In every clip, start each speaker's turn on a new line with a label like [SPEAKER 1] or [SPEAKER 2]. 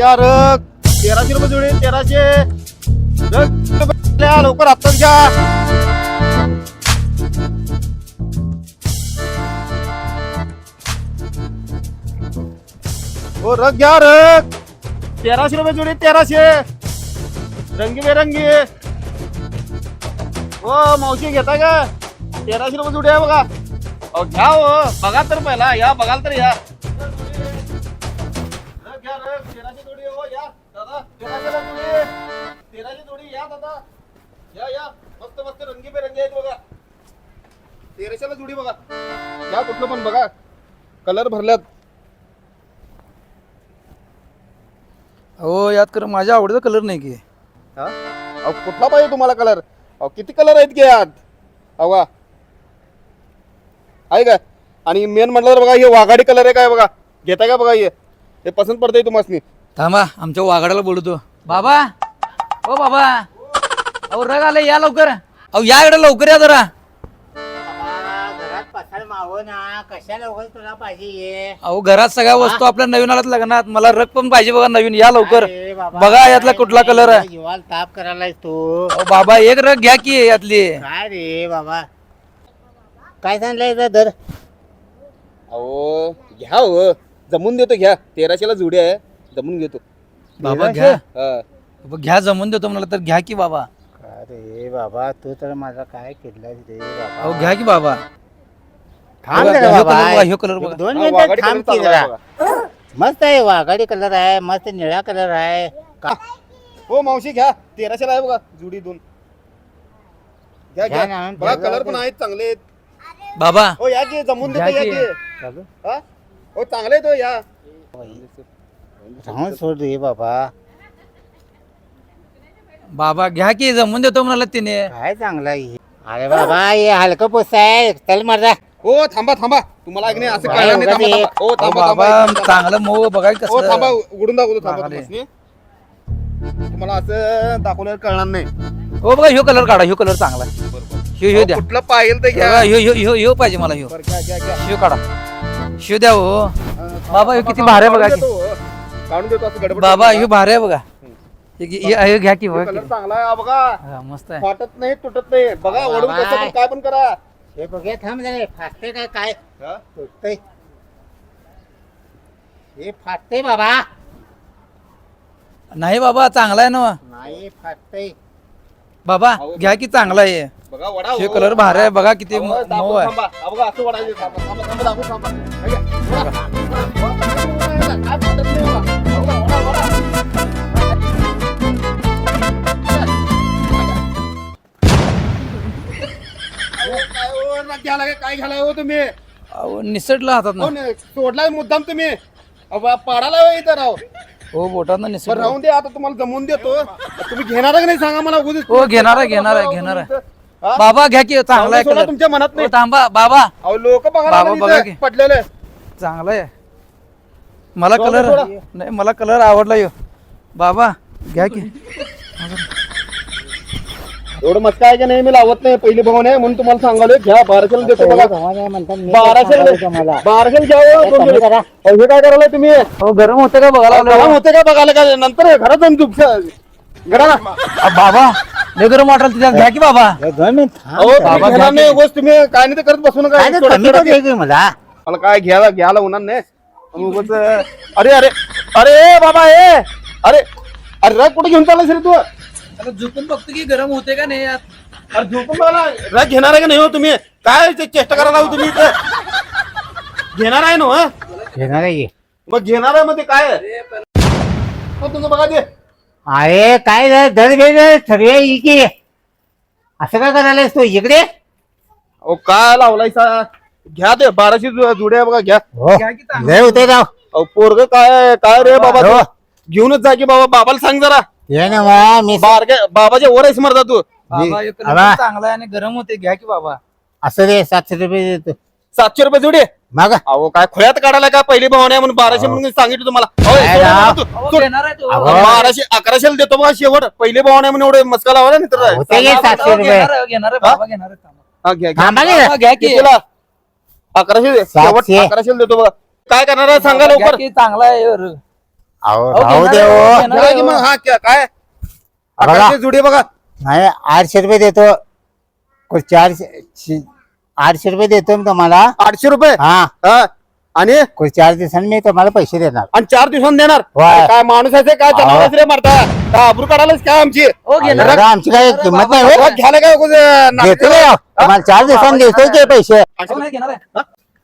[SPEAKER 1] घ्या रग तेराशे रुपये जुळेल तेराशे. रग लवकर आत्ताच घ्या. हो रग घ्या रग तेराशे रुपये जुळे तेराशे. रंगी बेरंगी हो मावशी घेता का? तेराशे रुपये जोडी आहे बघा. अहो घ्या हो बघा तर पहिला या बघाल तर या. तेराशेला जोडी तेराशे जोडी या दादा. या या. मस्त मस्त रंगीबेरंगी आहेत बघा. तेराशेला जोडी बघा. या कुठलं पण बघा. कलर भरल्यात.
[SPEAKER 2] हो यात कर माझ्या आवडीचा कलर नाही की.
[SPEAKER 1] हा? अहो कुठला पाहिजे तुम्हाला कलर? अहो किती कलर आहेत की यात? का आहे का? आणि मेन म्हटलं तर बघा हे वाघाडी कलर आहे काय बघा? घेताय का बघा हे? हे पसंत पडतंय तुम्हाला
[SPEAKER 2] थांबा आमच्या वाघाडाला बोलतो बाबा ओ बाबा अहो रग आले या लवकर. अहो या इकडे लवकर या जरा.
[SPEAKER 3] बाबा, घरात पसार मावं ना कशाला उगाच तुला पाहिजे ये
[SPEAKER 2] अहो घरात सगळ्या वस्तू आपल्या नवीन आल्यात लग्नात. मला रग पण पाहिजे बघा नवीन. या लवकर.
[SPEAKER 3] अरे बाबा,
[SPEAKER 2] बघा यातला
[SPEAKER 3] काय
[SPEAKER 2] कुठला
[SPEAKER 3] रे,
[SPEAKER 2] कलर आहे.
[SPEAKER 3] जीवाला ताप करायलाय तू?
[SPEAKER 2] अहो बाबा एक रग घ्या की यातली.
[SPEAKER 3] काय रे बाबा? काय सांगलंय इथं दर?
[SPEAKER 1] अहो घ्या हो. जमून देतो घ्या. तेराशेला जुडी आहे. जमून घेतो.
[SPEAKER 2] बाबा घ्या.
[SPEAKER 1] हा.
[SPEAKER 2] बाबा, घ्या जमून देतो मला तर घ्या की बाबा.
[SPEAKER 3] काय रे बाबा तू तर माझा काय केलाय रे
[SPEAKER 2] अहो
[SPEAKER 3] बाबा
[SPEAKER 2] घ्या की बाबा.
[SPEAKER 3] थांब
[SPEAKER 2] बघा,
[SPEAKER 3] जरा
[SPEAKER 2] ह्यो
[SPEAKER 3] बाबा.
[SPEAKER 2] कलर बघा, ह्यो कलर बघा.
[SPEAKER 3] दोन
[SPEAKER 1] हा,
[SPEAKER 3] मिनिटं
[SPEAKER 1] वाघाडी
[SPEAKER 3] थांब
[SPEAKER 1] कलर
[SPEAKER 3] की
[SPEAKER 1] चांगला आहे
[SPEAKER 3] जरा
[SPEAKER 1] बघा.
[SPEAKER 3] मस्त आहे वाघाडी कलर आहे मस्त निळा कलर आहे. का-
[SPEAKER 1] हो मावशी घ्या. तेराशेला आहे बघा जुडी दोन घ्या
[SPEAKER 3] घ्या
[SPEAKER 1] घ्या.
[SPEAKER 3] ना,
[SPEAKER 1] बघा
[SPEAKER 3] घ्या,
[SPEAKER 1] कलर. पण आहेत चांगले आहेत.
[SPEAKER 2] बाबा.
[SPEAKER 1] हो या की जमून देतो
[SPEAKER 2] घ्या
[SPEAKER 1] या
[SPEAKER 2] की.
[SPEAKER 1] की.
[SPEAKER 3] चालू?
[SPEAKER 1] हा? हो चांगले आहेत हो या.
[SPEAKER 3] राहून सोड रे बाबा.
[SPEAKER 2] बाबा घ्या की जमून देतो म्हणाला तिने.
[SPEAKER 3] काय चांगला आहे हे? अरे बाबा हे हलकं पोस आहे. चल मरदा
[SPEAKER 1] हो थांबा थांबा. तुम्हाला अग्नी असं
[SPEAKER 3] बाय,
[SPEAKER 1] कळणार नाही.
[SPEAKER 3] उगाच
[SPEAKER 1] थांबा हो
[SPEAKER 2] अहो
[SPEAKER 1] थांबा
[SPEAKER 2] बाबा
[SPEAKER 1] थांबा.
[SPEAKER 2] चांगलं मऊ बघा
[SPEAKER 1] हो थांबा
[SPEAKER 2] कसं
[SPEAKER 1] उघडून दाखवतो थांबा. तुम्हासनी. तुम्हाला असं दाखवल्यावर कळणार नाही.
[SPEAKER 2] हो बघा ह्यो कलर काढा ह्यो कलर चांगला आहे. ह्यो ह्यो
[SPEAKER 1] अहो,
[SPEAKER 2] द्या.
[SPEAKER 1] कुठलं पाहिजे ते घ्या.
[SPEAKER 2] बघा, ह्यो ह्यो ह्यो ह्यो पाहिजे मला ह्यो.
[SPEAKER 1] बरं, घ्या घ्या घ्या.
[SPEAKER 2] ह्यो काढा. ह्यो द्या हो. बाबा, हे
[SPEAKER 1] थांबा,
[SPEAKER 2] किती भारी आहे बघा की.
[SPEAKER 1] देतो, हो. काढून देतो असं गडबड
[SPEAKER 2] बाबा
[SPEAKER 1] नका.
[SPEAKER 2] भारी आहे बघा हे घे- हे- घ्या की बघा
[SPEAKER 1] कलर. चांगला आहे हा बघा
[SPEAKER 2] हा, मस्त आहे
[SPEAKER 1] फाटत नाही तुटत नाही बघा कसं पण काय पण करा
[SPEAKER 3] हे बघे थांब जरा फाटते काय काय
[SPEAKER 1] हा?
[SPEAKER 3] तुटतंय हे फाटते बाबा
[SPEAKER 2] नाही बाबा चांगला आहे ना
[SPEAKER 3] नाही फाटतंय
[SPEAKER 2] बाबा घ्या की चांगला आहे
[SPEAKER 1] बघा वडा
[SPEAKER 2] हे
[SPEAKER 1] हो.
[SPEAKER 2] कलर भारी आहे बघा किती
[SPEAKER 1] अहो,
[SPEAKER 2] मऊ
[SPEAKER 1] दाबून
[SPEAKER 2] आहे
[SPEAKER 1] थांबा. हा बघा, असं वडायचं. थांबा, थांबा, थांबा, दाबून थांबा. हे घ्या. वडा. वडा. काय फाटत नाही बघा. काय राग घ्यायला काय- काय घ्यायला हो तुम्ही?
[SPEAKER 2] अहो निसटला हातात ना.
[SPEAKER 1] हो, ने- सोडलाय मुद्दाम तुम्ही. अहो, बा, पाडाला हो इथं राव.
[SPEAKER 2] हो बोटात
[SPEAKER 1] बरं राहून दे आता तुम्हाला जमवून देतो. तुम्ही घेणार का नाही सांगा मला? उगीच.
[SPEAKER 2] हो, घेणार आहे, घेणार आहे, घेणार आहे.
[SPEAKER 1] हा?
[SPEAKER 2] बाबा घ्या की चांगला आहे
[SPEAKER 1] सोडा तुमच्या मनात
[SPEAKER 2] हो,
[SPEAKER 1] नाही.
[SPEAKER 2] थांबा बाबा.
[SPEAKER 1] अहो लोक बघा
[SPEAKER 2] बाबा, बघा की.
[SPEAKER 1] पडलेले.
[SPEAKER 2] चांगला आहे. मला
[SPEAKER 1] सोडा,
[SPEAKER 2] कलर
[SPEAKER 1] सोडा.
[SPEAKER 2] नाही मला कलर आवडला यो. बाबा घ्या की.
[SPEAKER 1] एवढं मस्त आहे का नाही मी लावत नाही पहिली भाऊ आहे म्हणून तुम्हाला सांगालोय. घ्या बाराशेला देतो बघा. बाराशे
[SPEAKER 3] मला
[SPEAKER 1] बाराशेला घ्या हो. अहो, हे काय करायला तुम्ही?
[SPEAKER 2] हो गरम होतं का बघायला
[SPEAKER 1] गरम
[SPEAKER 2] लागलं?
[SPEAKER 1] होते का बघायला काय नंतर घरात जाऊन झुपस घरा. ना
[SPEAKER 2] अ, बाबा लय गरम वाटेल तिच्यात घ्या की बाबा.
[SPEAKER 3] हे.
[SPEAKER 1] अहो
[SPEAKER 2] बाबा,
[SPEAKER 1] तुम्ही घेणार नाही उगाच तुम्ही काय नाही ते करत बसू नका.
[SPEAKER 3] काय ते कमी की मला.
[SPEAKER 1] मला काय घ्यायला घ्यायला होणार नाही. आणि उगाच अरे अरे अरे बाबा ए अरे अरे रग कुठे घेऊन चाललास रे तू?
[SPEAKER 2] आता झोपून बघतो की गरम होते का नाही यात
[SPEAKER 1] अरे झोपून बघा रग घेणार आहे का नाही हो तुम्ही काय ते चेष्टा करायला लावू तुम्ही इथं घेणार आहे ना हो?
[SPEAKER 3] घेणार आहे की.
[SPEAKER 1] मग घेणार आहे मग ते काय आहे? मग तुझं बघा ते
[SPEAKER 3] अरे काय झालं? दर घे सगळे इके असं काय करायलास तू इकडे
[SPEAKER 1] अहो काय लावलायसा घ्या ते बाराशे जु- जुड्या बघा घ्या
[SPEAKER 3] हो
[SPEAKER 2] घ्या की चांगलं.
[SPEAKER 3] लय होते राव
[SPEAKER 1] अहो पोरग काय काय रे बाबा तू?
[SPEAKER 3] हो.
[SPEAKER 1] घेऊनच जा की बाबा बाबाला सांग जरा
[SPEAKER 3] ये ना मी
[SPEAKER 1] बारक्या बाबाच्या वर आहेस मरता तू
[SPEAKER 2] बाबा हे चांगला आहे आणि गरम होते घ्या की बाबा
[SPEAKER 3] असं रे सातशे रुपये देतो
[SPEAKER 1] सातशे रुपये जुडे
[SPEAKER 3] माग
[SPEAKER 1] अहो काय खोयात काढायला का पहिली भावना आहे म्हणून बाराशे म्हणून सांगितलं तुम्हाला अहो,
[SPEAKER 3] काय
[SPEAKER 1] सोडा
[SPEAKER 3] राव?
[SPEAKER 1] तू.
[SPEAKER 2] अहो,
[SPEAKER 1] सोड.
[SPEAKER 2] घेणार आहे तो.
[SPEAKER 3] अहो,
[SPEAKER 1] बाराशे अकराशेला देतो बघा शेवट पहिली भावना आहे म्हणून एवढे मस्का लावा ना
[SPEAKER 3] होते घे सातशे रुपये
[SPEAKER 2] घेणार आहे, घेणार आहे बाबा घेणार आहे थांबा.
[SPEAKER 1] हा, घ्या, घ्या.
[SPEAKER 3] थांबा की
[SPEAKER 2] बाबा, घ्या की
[SPEAKER 1] कितीला अकराशे दे. शेवट
[SPEAKER 3] सातशे.
[SPEAKER 1] अकराशेला देतो बघा काय करणार आहे सांगा
[SPEAKER 2] घ्या
[SPEAKER 1] लवकर
[SPEAKER 2] की चांगला आहे.
[SPEAKER 3] अहो
[SPEAKER 2] अहो,
[SPEAKER 3] राहू
[SPEAKER 2] घेणार
[SPEAKER 3] दे
[SPEAKER 2] आहे,
[SPEAKER 3] हो.
[SPEAKER 2] घेणार
[SPEAKER 1] घ्या
[SPEAKER 2] आहे,
[SPEAKER 1] की
[SPEAKER 2] हो.
[SPEAKER 1] मग हा. क्या- काय?
[SPEAKER 3] बघा.
[SPEAKER 1] आकाशची जुडी बघा.
[SPEAKER 3] नाही आठशे रुपये देतो. चारशे शे- आठशे रुपये देतो मी तुम्हाला.
[SPEAKER 1] आठशे रुपये?
[SPEAKER 3] हा.
[SPEAKER 1] हा. आणि?
[SPEAKER 3] चार दिवसांनी मी तुम्हाला पैसे देणार.
[SPEAKER 1] आणि चार दिवसांनी देणार. अरे काय माणूस आहे ते, काय. जनावरच रे मारता. काय आबरू काढायलाच काय आमची?
[SPEAKER 2] हो घेणार.
[SPEAKER 3] आमची काय किंमत नाही होय.
[SPEAKER 1] घ्यायला काय उगाच, नाटकं?
[SPEAKER 3] देतो रे,
[SPEAKER 1] हा?
[SPEAKER 3] तुम्हाला चार दिवसांनी देतो की पैसे?
[SPEAKER 2] अहो, नाही घेणार आहे.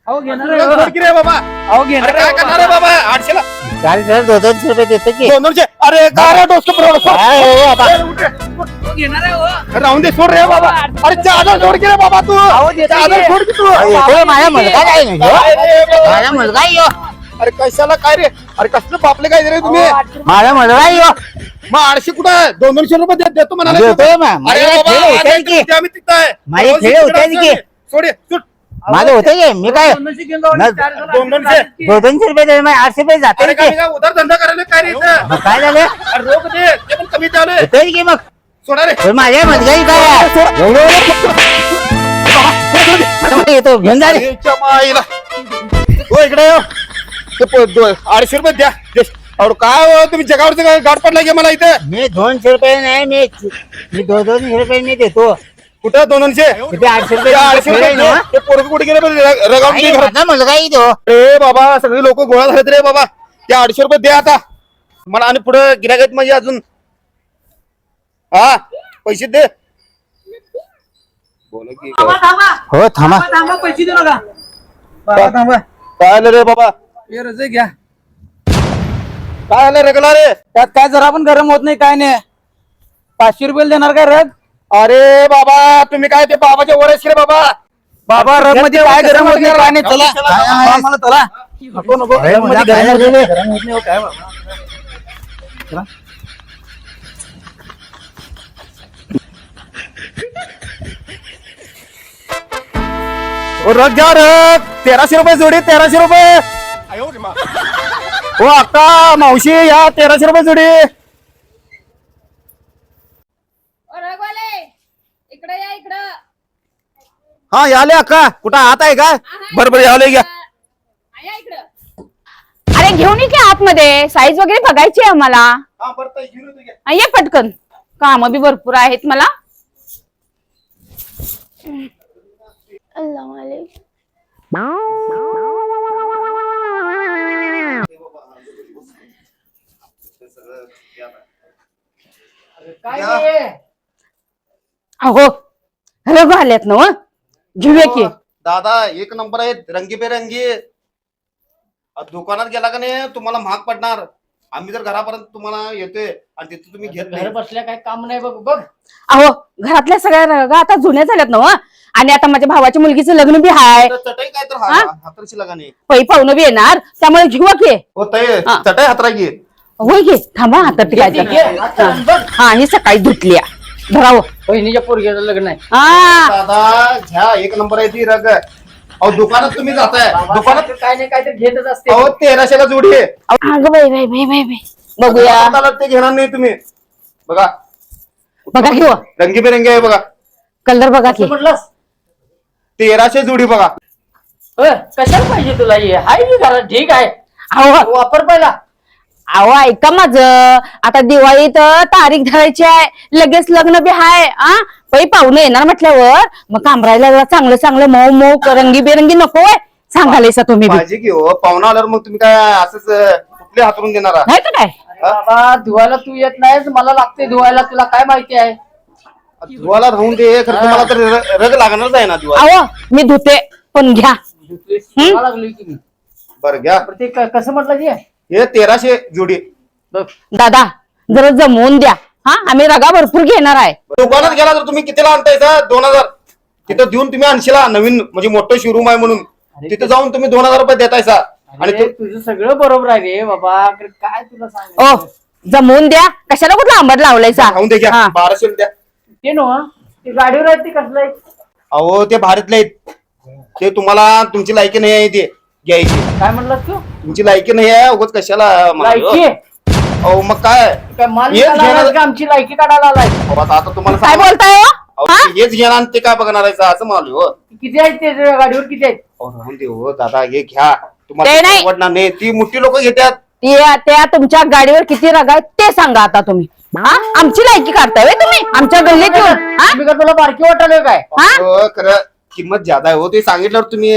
[SPEAKER 2] अहो घेणार आहे,
[SPEAKER 1] तुला. सोड की रे बाबा
[SPEAKER 2] अहो घेणार
[SPEAKER 1] अरे काय
[SPEAKER 2] आहे,
[SPEAKER 1] करणार रे बाबा आठशेला
[SPEAKER 3] चार दिवसाला दोन दोनशे रुपये देतो की
[SPEAKER 1] दोन दोनशे अरे काय रे डोसकं पुरवलं, सोड.
[SPEAKER 3] काय हो
[SPEAKER 1] उठ रे.
[SPEAKER 2] हो, घेणार आहे, हो.
[SPEAKER 1] राहून दे सोड रे बाबा अरे चादर सोड की रे बाबा तू
[SPEAKER 2] अहो, देतो
[SPEAKER 1] चादर
[SPEAKER 2] की.
[SPEAKER 1] सोड की तू
[SPEAKER 3] अहो, येतोय माझा मुलगा काय नाही ह्यो?
[SPEAKER 1] काय रे बाबा?
[SPEAKER 3] माझा मुलगा आहे ह्यो.
[SPEAKER 1] अरे कशाला काय रे अरे कसलं बापले काय रे तुम्ही
[SPEAKER 3] माझा मुलगा आहे ह्यो.
[SPEAKER 1] मग आठशे कुठं? दोन दोनशे रुपये देत- देतो म्हणाले
[SPEAKER 3] देतोय. मग. खेळ की. माझे खेळ की.
[SPEAKER 1] सोड हे.
[SPEAKER 3] माझं होते की मी काय
[SPEAKER 2] दोनशे घेऊन जाऊ आणि
[SPEAKER 3] नाही,
[SPEAKER 2] चार जण
[SPEAKER 1] दोन दोनशे.
[SPEAKER 2] असतील.
[SPEAKER 3] दोन दोनशे रुपये आठशे रुपये जाते
[SPEAKER 1] अरे काय मी काय उधार धंदा करायला काय रे इथं?
[SPEAKER 3] मग काय झालं
[SPEAKER 1] अरे रोख दे ते पण कमी द्यावले
[SPEAKER 3] होतोय की मग
[SPEAKER 1] सोडा रे
[SPEAKER 3] पण माझ्या मुलगा आहे काय एवढं- आता मला येतो घेऊन जा रे.
[SPEAKER 1] माईला. हो इकडे ये. ते प- दो- अडीचशे रुपये द्या दे. अहो, काय हो, तुम्ही जगावरचं काय गाठ पडला की मला इथं
[SPEAKER 3] मी दोनशे रुपये नाही मी मी दोन दोनशे रुपये मी देतो
[SPEAKER 1] कुठं दोन दोनशे?
[SPEAKER 3] किती आठशे रुपये
[SPEAKER 1] अडीचशे रुपये
[SPEAKER 3] ना?
[SPEAKER 1] ते पोरग कुठे गेले बरं? रग- रगावून
[SPEAKER 3] आई,
[SPEAKER 1] ते घरात.
[SPEAKER 3] माझा मुलगा आहे तो
[SPEAKER 1] अरे बाबा सगळे लोक गोळा झालेत रे बाबा. ते अडीचशे रुपये द्या आता. मला आणि पुढे गिरायक म्हणजे अजून. हा पैसे दे. बोला की.
[SPEAKER 2] थांबा, थांबा.
[SPEAKER 3] हो थांबा.
[SPEAKER 2] थांबा, पैसे नका बाबा, थांबा.
[SPEAKER 1] काय आलं रे बाबा?
[SPEAKER 2] हे रजे घ्या.
[SPEAKER 1] काय आलं रगला रे?
[SPEAKER 2] त्यात काय जरा पण गरम होत नाही काय नाही. पाचशे रुपये देणार काय रग?
[SPEAKER 1] अरे बाबा तुम्ही काय ते बाबाच्या वर आहेस रे बाबा?
[SPEAKER 2] बाबा रगमध्ये काय गरम होत? नाही काय नाही चला.
[SPEAKER 1] चला,
[SPEAKER 3] चला.
[SPEAKER 2] हा, मला चला. नको नको
[SPEAKER 3] अरे, मला काय
[SPEAKER 2] गरम होत.
[SPEAKER 3] झालं
[SPEAKER 2] नाही,
[SPEAKER 3] रे?
[SPEAKER 2] गरम होत नाही हो, काय बाबा. चला.
[SPEAKER 1] ओ रग घ्या रग तेराशे रुपये जोडी तेराशे रुपये. हो अक्का मावशी या तेराशे रुपये जोडी
[SPEAKER 4] ओ रघुवाले इकडे या इकडं
[SPEAKER 1] हा याले अक्का. कुठं आत आहे काय बरं बरं याले घ्या.
[SPEAKER 4] आ, या इकडं. अरे घेऊन ये की आतमध्ये. साईज वगैरे बघायची आहे आम्हाला.
[SPEAKER 1] हा
[SPEAKER 4] ये पटकन. काम बी भरपूर आहेत मला. अल्लाह.
[SPEAKER 2] काय.
[SPEAKER 4] अहो रघु आल्यात ना हो? घेऊया की.
[SPEAKER 1] दादा एक नंबर आहे रंगीबेरंगी अ, दुकानात गेला का नाही तुम्हाला महाग पडणार. आम्ही जर घरापर्यंत तुम्हाला येतोय आणि तिथे तुम्ही घेत
[SPEAKER 2] घर बसल्या काय काम नाही बघ बघ.
[SPEAKER 4] अहो घरातल्या सगळ्या रगा आता जुन्या झाल्यात ना हो? आणि आता माझ्या भावाच्या मुलगीचं लग्न बी हाय.
[SPEAKER 1] तर चटई काय तर
[SPEAKER 4] हा?
[SPEAKER 1] हातरशी लागा नाही.
[SPEAKER 4] पै पाहुणं बी येणार त्यामुळे घेऊया की.
[SPEAKER 1] हो ताई
[SPEAKER 4] हा.
[SPEAKER 1] चटई हातरा घे.
[SPEAKER 4] होय घे थांबा आता टिकायचं. हा ही सकाळी धुतली धराव.
[SPEAKER 2] बहिणीच्या पोरग्याचं लग्न आहे.
[SPEAKER 4] हा.
[SPEAKER 1] दादा घ्या एक नंबर आहे ती रग. अहो दुकानात तुम्ही जाताय. दुकानात
[SPEAKER 2] काय नाही काय तर घेतच असते.
[SPEAKER 1] अहो तेराशेला जोडी आहे.
[SPEAKER 4] अगं बाई बाई बाई बाई बाई. बघूया.
[SPEAKER 1] दुकानात ते घेणार नाही तुम्ही. बघा.
[SPEAKER 4] बघा घेऊ
[SPEAKER 1] रंगीबेरंगी आहे बघा.
[SPEAKER 4] कलर बघा की.
[SPEAKER 2] म्हटलंस?
[SPEAKER 1] तेराशे जोडी बघा.
[SPEAKER 2] कशाला पाहिजे तुला हे? हाय की घरात? ठीक आहे.
[SPEAKER 4] अहो.
[SPEAKER 2] वापर पहिला.
[SPEAKER 4] अहो ऐका माझ. आता दिवाळीत तारीख धरायची आहे. लगेच लग्न बी हाय आ? पै पाहुणे येणार म्हटल्यावर मग कामरायला जरा चांगलं चांगलं मऊ मऊ रंगीबेरंगी नको आहे सांगायला तुम्ही बी.
[SPEAKER 1] हो पाहुणा आल्यावर मग तुम्ही काय असंच कुठले हातरून देणार आहात?
[SPEAKER 4] नाही का काय?
[SPEAKER 2] अरे बाबा धुवायला तू येत नाहीस मला लागते धुवायला तुला काय माहिती आहे?
[SPEAKER 1] दिवाला राहून दे खरं तुम्हाला तर र- रग लागणारच आहे ना दिवा
[SPEAKER 4] अहो मी धुते पण घ्या.
[SPEAKER 2] धुवायला लागली की मी
[SPEAKER 1] बरं घ्या.
[SPEAKER 2] बरं ते क- कसं म्हटलं की
[SPEAKER 1] हे तेराशे जोडी.
[SPEAKER 4] दादा जरा जमवून द्या. हा आम्ही रगा भरपूर घेणार आहे.
[SPEAKER 1] दुकानात गेला तर तुम्ही कितीला आणताय सर दोन हजार. तिथं देऊन तुम्ही आणशीला नवीन म्हणजे मोठं शोरूम आहे म्हणून. तिथे जाऊन तुम्ही दोन हजार रुपये देताय सा आणि
[SPEAKER 2] अरे,
[SPEAKER 1] तू-
[SPEAKER 2] तुझं सगळं बरोबर आहे रे बाबा. काय तुला सांग
[SPEAKER 4] ओ जमवून द्या. कशाला कुठला आंबट लावलायचा
[SPEAKER 1] राहून दे घ्या.
[SPEAKER 4] हा.
[SPEAKER 1] बाराशे द्या.
[SPEAKER 2] ते नो ते गाडीवर आहे ते कसलं आहे?
[SPEAKER 1] अहो ते भारतले आहेत. ते तुम्हाला तुमची लायकी नाही आहे ते. घ्यायची.
[SPEAKER 2] काय म्हणलास तू?
[SPEAKER 1] तुमची लायकी नाही आहे उगाच कशाला हो?
[SPEAKER 2] लायकी?
[SPEAKER 1] अहो मग काय?
[SPEAKER 2] काय माल
[SPEAKER 1] हेच
[SPEAKER 2] विकायला
[SPEAKER 1] घेणार-
[SPEAKER 2] आलास का आमची लायकी काढायला आलाय?
[SPEAKER 1] अहो, आता आता तुम्हाला
[SPEAKER 4] काय
[SPEAKER 1] सांग-
[SPEAKER 4] बोलताय हो?
[SPEAKER 1] अहो,
[SPEAKER 4] हा?
[SPEAKER 1] हेच घेणार आणि ते काय बघणार आहे? असं मालू हो.
[SPEAKER 2] किती आहेत ते गाडीवर किती आहेत?
[SPEAKER 1] अहो, राहून दे हो दादा हे घ्या.
[SPEAKER 4] ते
[SPEAKER 1] तुम्हाला
[SPEAKER 4] नाही.
[SPEAKER 1] आवडणार नाही. ती मोठी लोक घेतात
[SPEAKER 4] त्या त्या तुमच्या गाडीवर किती रग आहेत ते सांगा आता तुम्ही. हा? आमची लायकी काढताय व्हय तुम्ही? आमच्या गल्लीत येऊन. हा?
[SPEAKER 3] मी का तुला बारकी वाटलं काय?
[SPEAKER 4] हा?
[SPEAKER 1] अहो, खरं किंमत ज्यादा आहे हो ते सांगितल्यावर तुम्ही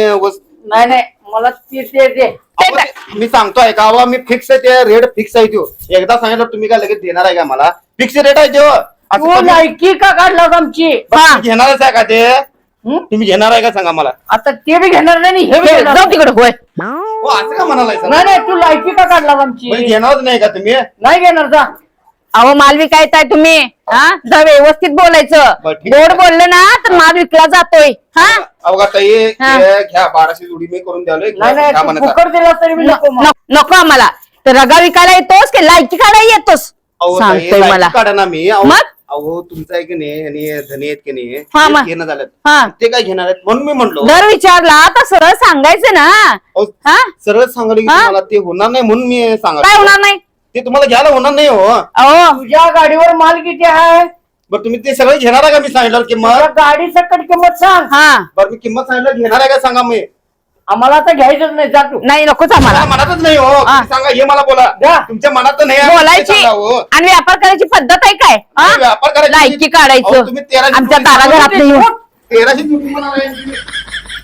[SPEAKER 3] नाही नाही. मला ते ते ते
[SPEAKER 1] अहो, ते- मी सांगतोय का बाबा मी फिक्स आहे ते रेट फिक्स आहे तो एकदा सांगितलं तुम्ही काय लगेच देणार आहे का मला? फिक्स रेट आहे तो असं
[SPEAKER 3] तू
[SPEAKER 1] कमी-
[SPEAKER 3] लायकी का काढलास आमची?
[SPEAKER 1] तुम्ही घेणारच आहे का ते?
[SPEAKER 3] हं?
[SPEAKER 1] तुम्ही घेणार आहे का सांगा मला?
[SPEAKER 3] आता ते बी घेणार नाही आणि हे बी
[SPEAKER 4] हे,
[SPEAKER 3] घेणार
[SPEAKER 4] जाऊ तिकडे होय.
[SPEAKER 1] हो असं का म्हणालाय सर?
[SPEAKER 3] नाही नाही तू लायकी का काढलास आमची?
[SPEAKER 1] म्हणजे घेणारच नाही का तुम्ही?
[SPEAKER 3] नाही घेणार जा.
[SPEAKER 4] अहो माल विकायचाय तुम्ही. हा? जर व्यवस्थित बोलायचं.
[SPEAKER 1] बरं, ठीक आहे.
[SPEAKER 4] गोड बोललं ना तर माल विकला जातोय. हा?
[SPEAKER 1] अवघा ताई
[SPEAKER 4] हा.
[SPEAKER 1] हे घ्या बाराशे जोडी मी करून द्यालोय
[SPEAKER 3] नाही नाही
[SPEAKER 1] घ्या
[SPEAKER 3] तू
[SPEAKER 1] म्हणत. आहे.
[SPEAKER 3] फुकट दिला तरी मी नको मग.
[SPEAKER 4] न- नको आम्हाला. तर रगा विकायला येतोस की लायकी काढायला येतोस?
[SPEAKER 1] अहो, ताई,
[SPEAKER 4] सांगतोय
[SPEAKER 1] लाइट
[SPEAKER 4] मला.
[SPEAKER 1] काढा ना मी. अहो
[SPEAKER 4] मग?
[SPEAKER 1] अहो तुमचं आहे की नाही आणि धनी आहेत की नाही
[SPEAKER 4] हा,
[SPEAKER 1] ते
[SPEAKER 4] मग.
[SPEAKER 1] घेणं झालं.
[SPEAKER 4] हा.
[SPEAKER 1] ते काय घेणार आहेत म्हणून मी म्हणलो.
[SPEAKER 4] दर विचारला तर सरळ सांगायचं ना.
[SPEAKER 1] अहो,
[SPEAKER 4] हा?
[SPEAKER 1] सरळ सांगले की
[SPEAKER 4] हा?
[SPEAKER 1] तुम्हाला ते होणार नाही म्हणून मी सांगा
[SPEAKER 4] काय होणार नाही?
[SPEAKER 1] ते तुम्हाला घ्यायला होणार नाही हो.
[SPEAKER 4] अहो.
[SPEAKER 3] तुझ्या गाडीवर माल किती आहे?
[SPEAKER 1] बरं तुम्ही ते सगळं घेणार आहे का? मी सांगितलं किंमत.
[SPEAKER 3] गाडी सकट किंमत सांग.
[SPEAKER 4] हा.
[SPEAKER 1] बरं मी किंमत सांगितलं घेणार आहे का सांगा मी.
[SPEAKER 3] आम्हाला आता घ्यायचंच नाही जा तू.
[SPEAKER 4] नाही नकोच आम्हाला.
[SPEAKER 1] मला मनातच नाही हो.
[SPEAKER 4] हा.
[SPEAKER 1] तुम्ही सांगा हे मला बोला. तुमच्या मनात तर नाही आहे,
[SPEAKER 4] बोलायची
[SPEAKER 1] सांगा हो.
[SPEAKER 4] आणि व्यापार करायची पद्धत आहे काय? हा?
[SPEAKER 1] तुम्ही व्यापार करायची-
[SPEAKER 4] लायकी
[SPEAKER 1] अहो,
[SPEAKER 4] काढायचं.
[SPEAKER 1] तुम्ही तेराशे
[SPEAKER 4] आमच्या
[SPEAKER 1] रुपये
[SPEAKER 4] तारा घरात नाही.
[SPEAKER 1] तेराशे तुम्ही.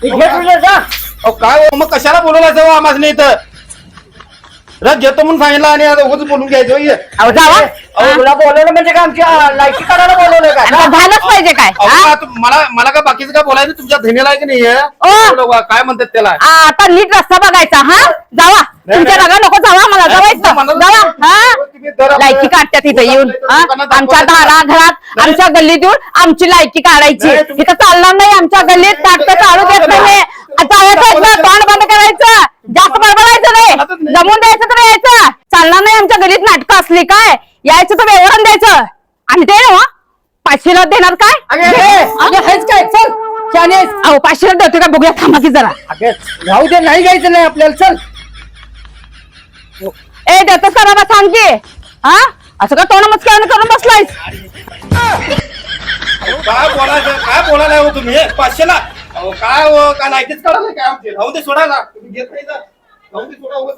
[SPEAKER 3] हे घे तुझं जा.
[SPEAKER 1] अहो काय हो, मग कशाला बोलवलायचं हो आम्हाला इथं? रथ घेतो म्हणून सांगितलं आणि आता उगाच बोलून घ्यायचं हो, ये.
[SPEAKER 4] अहो जावा
[SPEAKER 3] अहो, तुला बोलवलं म्हणजे काय आमची आ, लायकी काढायला बोलवलं काय
[SPEAKER 4] झालंच पाहिजे काय
[SPEAKER 1] अहो,
[SPEAKER 4] हा?
[SPEAKER 1] आता मला मला काय बाकीचं काय बोलायचं तुमच्या धनीला आहे की नाही
[SPEAKER 4] ओ.
[SPEAKER 1] बा, काय म्हणतात त्याला
[SPEAKER 4] आ, आता नीट रस्ता बघायचा हा जावा तुमच्या
[SPEAKER 1] नाही.
[SPEAKER 4] नको जावा मला जावा इथं.
[SPEAKER 1] मनाला-
[SPEAKER 4] जावा हा
[SPEAKER 1] तुम्ही दर आपलं-
[SPEAKER 4] लायकी काढतात इथं येऊन हा? आमच्या. दारा घरात
[SPEAKER 1] नाही.
[SPEAKER 4] आमच्या गल्लीत येऊन आमची लायकी काढायची
[SPEAKER 1] नाही, तुम्ही-
[SPEAKER 4] इथं चालणार नाही आमच्या गल्लीत नाटकं चालू देत नाही बंद करायचं जास्त बडबडायचं नाही
[SPEAKER 1] चालतच नाही.
[SPEAKER 4] जमून द्यायचं तर यायचं चालणार नाही आमच्या गल्लीत नाटकं असली काय? यायचं तर व्यवहार द्यायचं. आणि ते ना पाचशेला देणार काय?
[SPEAKER 3] अगे,
[SPEAKER 4] घे.
[SPEAKER 3] अगे, हेच काय? चल शानेस
[SPEAKER 4] अहो पाचशेला देतो का? बघूया थांबा की जरा.
[SPEAKER 3] अगे राहू दे नाही घ्यायचं नाही आपल्याला. चल.
[SPEAKER 4] ए देतोस का बाबा? सांग की. हा? असं का तोंड मस्क्यानं करून बसलायस?
[SPEAKER 1] अहो, काय बोलायचं? काय बोलायला हो तुम्ही? पाचशेला अहो काय हो? काय लायकीच काढायला काय आमचे? राहू दे सोडायला तुम्ही घेत नाही तर. राहू दे सोडा उगाच.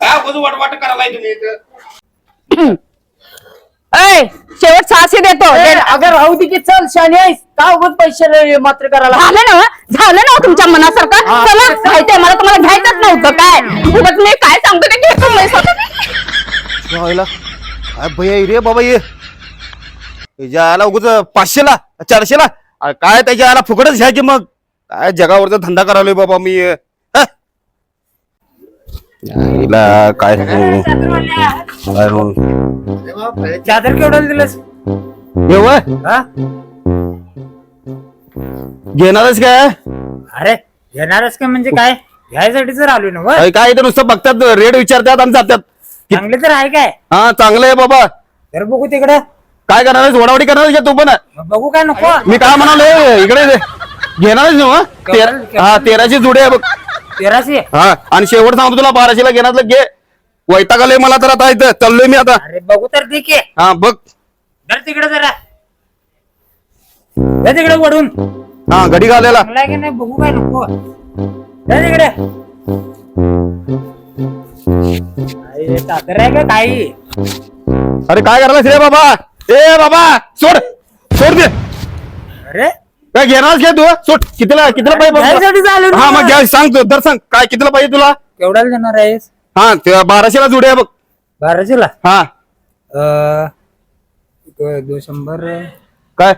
[SPEAKER 1] काय उगाच वाटवाट करायला तुम्ही इथं?
[SPEAKER 4] शेवट सहाशे देतो.
[SPEAKER 3] ए,
[SPEAKER 4] दे-
[SPEAKER 3] अगं राहू दे की चल शानेस का उगत पैसे मात्र करायला
[SPEAKER 4] झालं ना झालं ना तुमच्या मनासारखं?
[SPEAKER 3] हा.
[SPEAKER 4] चला माहितीये मला तुम्हाला घ्यायचंच नव्हतं काय. उगाच मी काय सांगतो ते घेतो मी स्वतः.
[SPEAKER 1] व्हायला काय भैया रे बाबा ये. त्याच्या आला उगाच पाचशेला चारशेला. अरे काय त्याच्या आला फुकटच घ्या की मग? काय जगावरचा धंदा करायलोय बाबा मी ह? यायला काय? काय सांगू?
[SPEAKER 3] चादर केवढं दिलंस?
[SPEAKER 1] हे?
[SPEAKER 3] हा?
[SPEAKER 1] घेणारच काय
[SPEAKER 3] अरे घेणारच का म्हणजे काय? घ्यायसाठी जर आलो ना
[SPEAKER 1] अरे काय इथं नुसतं बघतात रेट विचारतात आणि जातात.
[SPEAKER 3] चांगले तर आहे काय?
[SPEAKER 1] हा चांगलं आहे बाबा.
[SPEAKER 3] तर बघू तिकडे.
[SPEAKER 1] काय करणार वडावडी करणार का तू पण?
[SPEAKER 3] बघू काय नको.
[SPEAKER 1] मी काय म्हणालो इकडे दे. घेणारच ना मग? तेरा- हा तेराशे जुडे आहे बघ.
[SPEAKER 3] तेराशे?
[SPEAKER 1] हा आणि शेवट सांगतो तुला बाराशेला घेणार घे. वैताग आलंय मला तर आता इथं चाललोय मी आता.
[SPEAKER 3] अरे बघू तर ठीक आहे
[SPEAKER 1] हा बघ.
[SPEAKER 3] धर तिकडे जरा. धर तिकडे वडून
[SPEAKER 1] हा घडी घालायला.
[SPEAKER 3] चांगला आहे की नाही बघू काय नको. धर तिकडे. आहे का काही?
[SPEAKER 1] अरे काय करायला रे बाबा? ए बाबा सोड. सोड दे.
[SPEAKER 3] अरे
[SPEAKER 1] काय घेणारच घे तू सोड. कितीला कितीला पाहिजे हा मग घ्या सांग तू दर सांग. काय कितीला पाहिजे तुला?
[SPEAKER 3] केवढ्याला देणार आहेस?
[SPEAKER 1] हा ते बाराशेला जुडे आहे बघ.
[SPEAKER 3] बाराशेला?
[SPEAKER 1] हा.
[SPEAKER 3] अं, एक, दोन शंभर.
[SPEAKER 1] काय?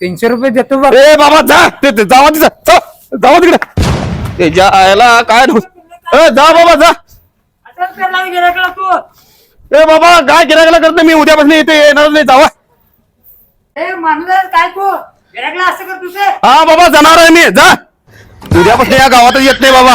[SPEAKER 3] तीनशे रुपये देतो बघ.
[SPEAKER 1] ए बाबा जा. ते ते जावा तिथं. जावा तिकडे. ते ज्या आयला काय ए जा बाबा जा.
[SPEAKER 3] तू?
[SPEAKER 1] ए बाबा काय गिरायला करतो मी? उद्यापासून इथे येणार नाही. जावा.
[SPEAKER 3] ए माणूस आहेस काय असं
[SPEAKER 1] हा बाबा जाणार आहे मी. जा. उद्यापासून या गावातच येत नाही बाबा.